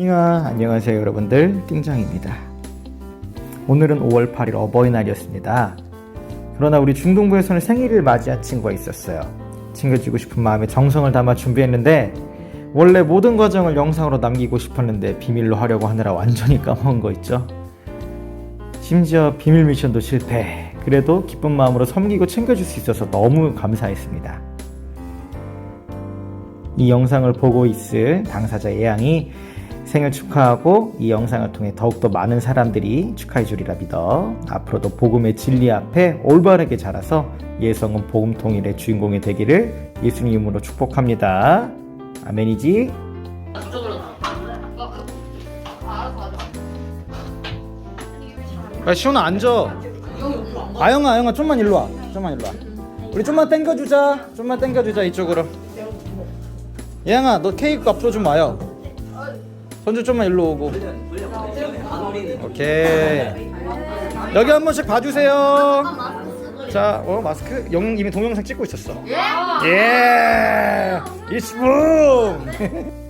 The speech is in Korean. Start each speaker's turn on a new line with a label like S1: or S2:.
S1: 띵아 안녕하세요 여러분들. 띵장입니다. 오늘은 5월 8일 어버이날이었습니다. 그러나 우리 중동부에서는 생일을 맞이한 친구가 있었어요. 챙겨주고 싶은 마음에 정성을 담아 준비했는데 원래 모든 과정을 영상으로 남기고 싶었는데 비밀로 하려고 하느라 완전히 까먹은 거 있죠? 심지어 비밀 미션도 실패. 그래도 기쁜 마음으로 섬기고 챙겨줄 수 있어서 너무 감사했습니다. 이 영상을 보고 있을 당사자 예양이 생일 축하하고 이 영상을 통해 더욱더 많은 사람들이 축하해 주리라 믿어 앞으로도 복음의 진리 앞에 올바르게 자라서 예성은 복음 통일의 주인공이 되기를 예수님 이름으로 축복합니다. 아멘이지? 야, 시원아 앉아. 아영아, 아영아 좀만 일로 와. 좀만 일로 와. 우리 좀만 당겨주자. 좀만 당겨주자 이쪽으로. 예영아, 너 케이크 앞으로 좀 와요. 손주 좀만 일로 오고. 오케이. 여기 한 번씩 봐주세요. 자, 어 마스크 영 이미 동영상 찍고 있었어. 예. 예. 이스붐.